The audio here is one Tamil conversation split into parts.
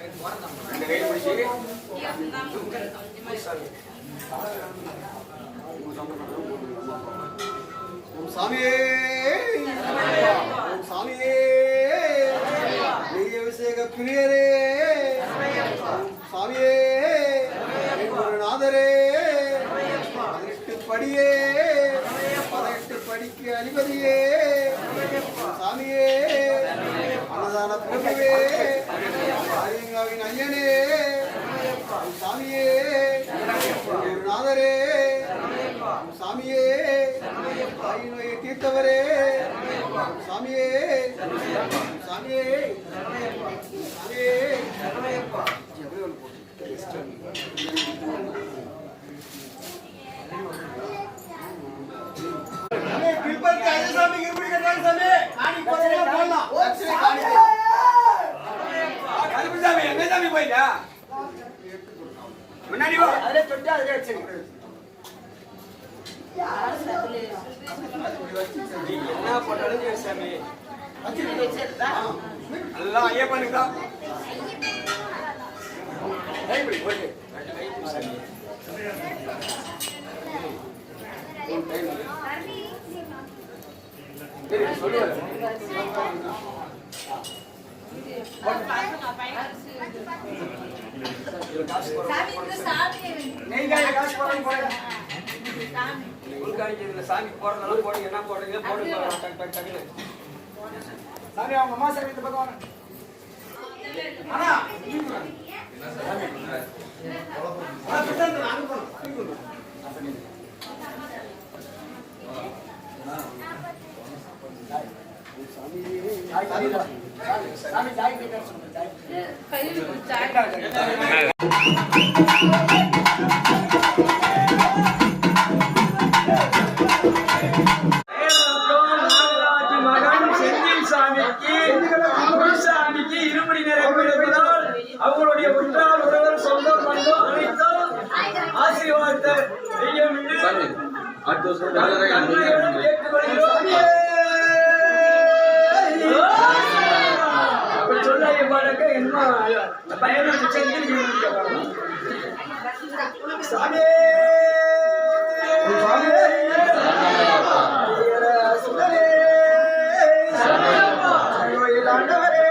ரெண்டு கை பிடிச்சி ஓம் சாமியே ஓம் சாமியே நெய் அபிஷேக பிரியரே. சாமியே குருநாதரே. பதினெட்டு படியே பதினெட்டு படிக்கு அதிபதியே. சாமியே அன்னதான பிரபுவே ஆரியங்காவின் ஐயனே. சாமியே. ஓம் சாமியே. தாய் நோயை தீர்த்தவரே. சாமியே. சாமியே. சாமியே. கருப்புசாமி எங்க சாமி. போயிட்டா? முன்னாடி வா அதிலே தொட்டு அதிலே வச்சு நீ என்ன சரி சாமி? எல்லாம் ஐயப்பனுக்கு தான் கை பிடி போட்டு ரெண்டு கை பிடி சாமி உன் கை பிடி. சாமி போடுறதெல்லாம் போடுங்க என்ன போடுறீங்க போடுங்க சாமி அவங்க அம்மா சாமி இந்த பக்கம் வாங்க. சாமி, சாமி, ஜாய் கேட்க சொல்லுங்க, ஜாய். பயணம் சாமி. சுடரே கோயில் ஆண்டவரே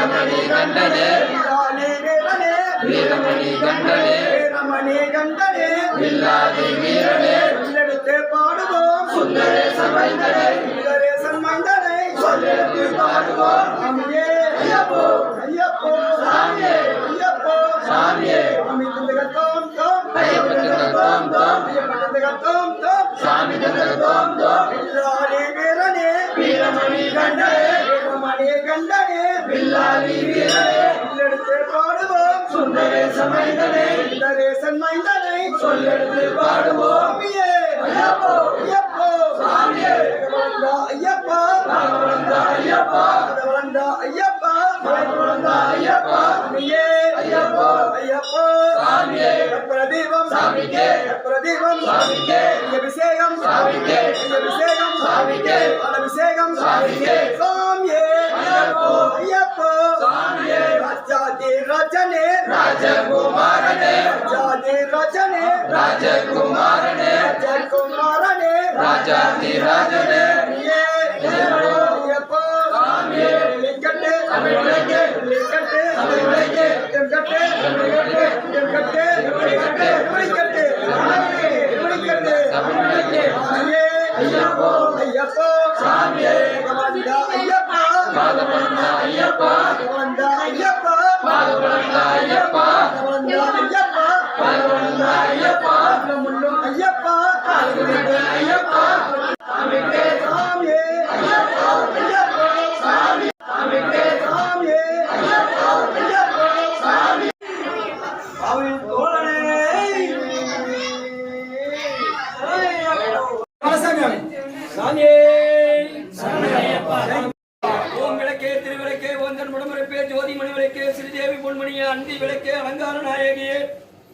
வீரமணி கண்டனே. வீரமணி கண்டனே. வீரமணி கண்டனே. வில்லாதி வீரனே. சொல்லெடுத்து பாடுவோம். சுந்தரேசன் மைந்தனே சுந்தரேசன் மைந்தனே சொல்லெடுத்து பாடுவோம். சாமியே ஐயப்போ. ஐயப்போ. சாமியே. ஐயப்போ. சாமியே. சாமி தந்தகத்தோம் தோம். ஐயப்பத்தோம் தோம். ஐயப்பத்தோம் தோம். சாமி தந்தகத்தோம் தோம். பாடுவோம். சுந்தரேசன் மைந்தனே சுந்தரேசன் மைந்தனே சொல்லெடுத்து பாடுவோம். ஐயப்போ. ஐயப்போ. சாமியே வந்தா ஐயப்பா. வந்தா ஐயப்பா. வந்தா ஐயப்பா. வந்தா ஐயப்பா. சாமியே ஐயப்போ. ஐயப்போ. சாமியே பிரதீபம் சாமிக்கே பிரதீபம் சாமிக்கே அபிஷேகம் சாமிக்கே அபிஷேகம் சாமிக்கே அபிஷேகம் சாமிக்கே रचने। राजकुमार ने जाने रचने। राजकुमार ने राजकुमार ने राजा धीराज ने ये ये ये को सामने लिखते लिखते लिखते लिखते लिखते लिखते लिखते लिखते लिखते लिखते लिखते ये अय्यप्पो। अय्यप्पो सामने अय्यप्पा। अय्यप्पा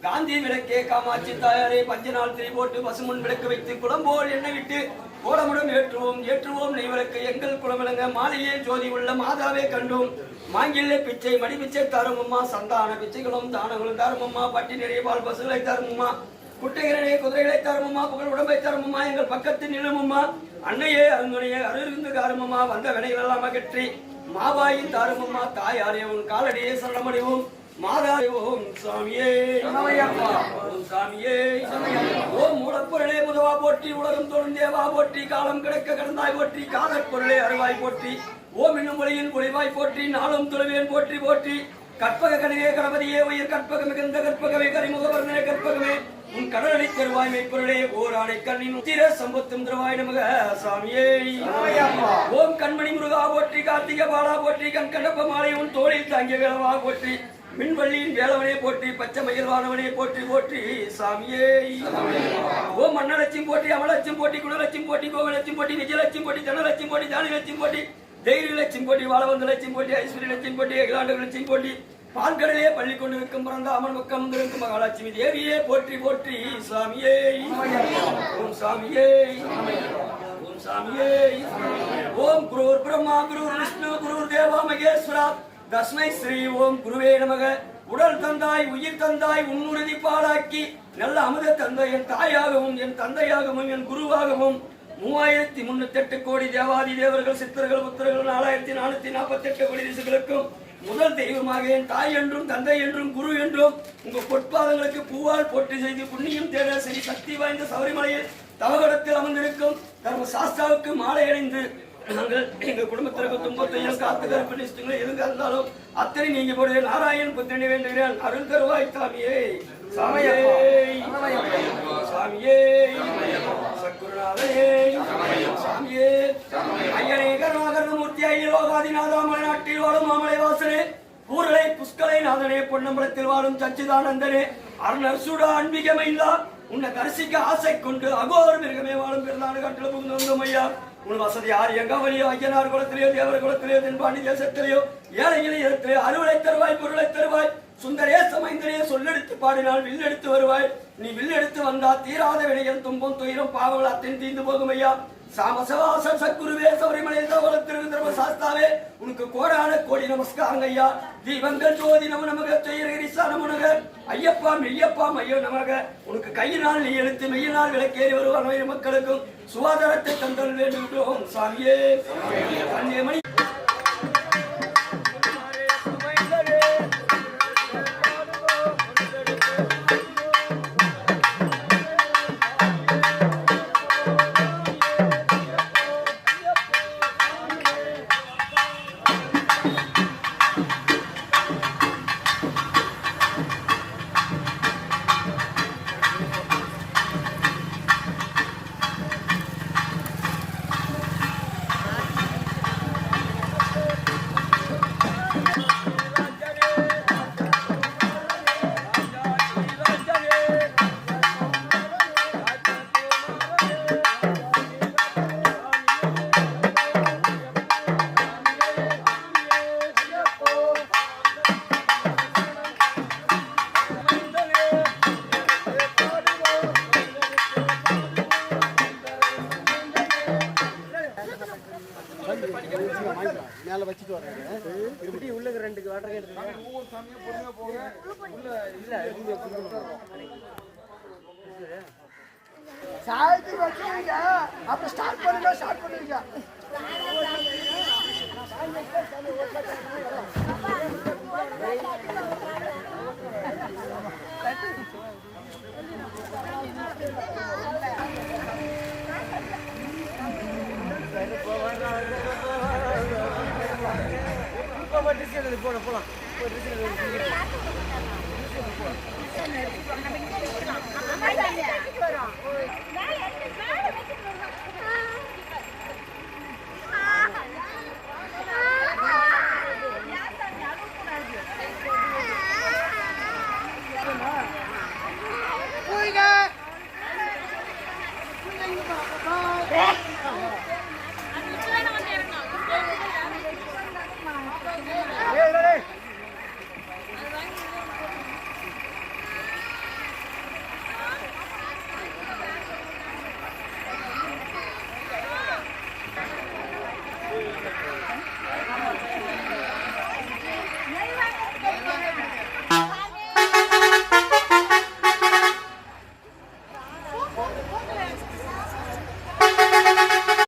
காந்தி விளக்கே காமாட்சி தாயாரே பஞ்சநாள் திரி போட்டு பசுமுன் விளக்கு வைத்து குளம்போல் எண்ணெய் விட்டு கோலமுடன் ஏற்றுவோம் ஏற்றுவோம் நெய் எங்கள் குளம் விளங்க மாலையே ஜோதி உள்ள மாதாவே கண்டோம். மாங்கில்ல பிச்சை மடி பிச்சை தருமம்மா சந்தான பிச்சைகளும் தானங்களும் தருமம்மா பட்டி நிறைய பால் பசுகளை தருமம்மா குட்டைகளே குதிரைகளை தருமம்மா புகழ் உடம்பை தருமம்மா எங்கள் பக்கத்தில் நிலமம்மா அன்னையே அருந்துணையே அருருந்து காரமம்மா வந்த வினைகளெல்லாம் அகற்றி மாபாயின் தாருமம்மா தாயாரே உன் காலடியே சரணமடைவோம் மாதாவே ஓம் சாமியே ஓம் சாமியே ஓம் மூலப்பொருளே முதவா போற்றி உலகம் தோறும் தேவா போற்றி காலம் கிடக்க கடந்தாய் போற்றி காதற் பொருளே அருவாய் போற்றி ஓம் என்னும் மொழியின் போற்றி நாளும் துறவேன் போற்றி போற்றி. கற்பக கணிகே கணபதியே உயிர் கற்பக மிகுந்த கற்பகமே கரிமுகவர்ணே கற்பகமே. உன் கடலடி தருவாய் மெய்ப்பொருளே ஓர் ஆணை கண்ணின் திர சம்பத்தும் திருவாய் நமக சாமியே. ஓம் கண்மணி முருகா போற்றி கார்த்திக பாலா போற்றி கண் கண்டப்ப மாலை உன் தோளில் தாங்கிய வேளவா போற்றி. மின்வள்ளியின் வேலவனே போற்றி பச்சை மயில்வானவனே போற்றி போற்றி. சாமியே. ஓம் மன்னலட்சும் போற்றி குணலட்சும் போற்றி கோவலட்சும் போற்றி விஜயலட்சும் போற்றி தனலட்சும் போற்றி தானிலட்சும் போற்றி தைரிய லட்சும் போட்டி வாழவந்த லட்சம் போட்டி ஐஸ்வர்ய லட்சும் போட்டி அகிலாண்டு லட்சும் போட்டி பால்கடலே பள்ளி கொண்டு நிற்கும் பிறந்த அமன் பக்கம் இருக்கும் மகாலட்சுமி தேவியே போற்றி போற்றி சாமியே. ஓம் சாமியே. ஓம் சாமியே. ஓம் குருர் பிரம்மா குருர் விஷ்ணு குருர் தேவா மகேஸ்வரா. தஸ்மை ஸ்ரீ ஓம் குருவே நமக. உடல் தந்தாய் உயிர் தந்தாய் உன்னுறுதி பாலாக்கி நல்ல அமுத தந்தை என் தாயாகவும் என் தந்தையாகவும் என் குருவாகவும் மூவாயிரத்தி முன்னூத்தி எட்டு கோடி தேவாதி தேவர்கள் சித்தர்கள் புத்தர்கள் நாலாயிரத்தி நானூத்தி நாற்பத்தி எட்டு கோடி ரிஷிகளுக்கும் முதல் தெய்வமாக என் தாய் என்றும் தந்தை என்றும் குரு என்றும் உங்க பொற்பாதங்களுக்கு பூவால் போற்றி செய்து புண்ணியம் தேட சரி சக்தி வாய்ந்த சபரிமலையில் தவகடத்தில் அமர்ந்திருக்கும் தர்ம சாஸ்தாவுக்கு மாலை அணிந்து நாங்கள் எங்க குடும்பத்திற்கு துன்பத்தையும் காத்து கருப்பணிச்சுங்களோ எதுங்க இருந்தாலும் அத்தனை நீங்க போடுற நாராயண் புத்திரனை வேண்டுகிறேன். அருள் தருவாய் சாமியே. சாமியே. சாமியே. சக்குருநாதனே சாமியே. ஐயனே கருணாகரணமூர்த்தி ஐயலோகாதிநாதா மலைநாட்டில் வாழும் மாமலை வாசனே ஊரலை புஷ்கலை நாதனே பொன்னம்பலத்தில் வாழும் சச்சிதானந்தனே. அருணர் சுடா அன்பிகமைந்தா உன்னை தரிசிக்க ஆசை கொண்டு அகோர் மிருகமே வாழும் பிறந்தாடு கட்டில புகுந்து வந்தோம் ஐயா. உன் வசதி யார் எங்காவலியோ ஐயனார் குலத்திலேயோ தேவர் குலத்திலேயோ தென்பாண்டி தேசத்திலேயோ ஏழைகளை இடத்திலேயோ அறுவடை தருவாய் பொருளை தருவாய். சுந்தரே மைந்தரே சொல்லெடுத்து பாடினால் வில்லெடுத்து வருவாய். நீ வில்லெடுத்து வந்தா தீராத வினைகள் துன்பம் துயரம் பாவலாத்தின் தீந்து போகும் ஐயா சாமசவாச சக்குருவே சபரிமலை தவளத்திருந்த சாஸ்தாவே உனக்கு கோடான கோடி நமஸ்காரங்க ஐயா. தீபங்கள் ஜோதி நம நமக துயரகிரிசா நமனக ஐயப்பா மெய்யப்பா மையோ நமக. உனக்கு கையினால் நீ எழுத்து மெய்யினால் விளக்கேறி வருவான் மக்களுக்கும். சுகாதாரத்தை தந்தல் வேண்டும் சாமியே. கன்னியமணி சாயத்தி வச்சுருங்க அப்ப ஸ்டார்ட் பண்ணுங்க ஸ்டார்ட் பண்ணுவீங்க போட போலாம். வரும்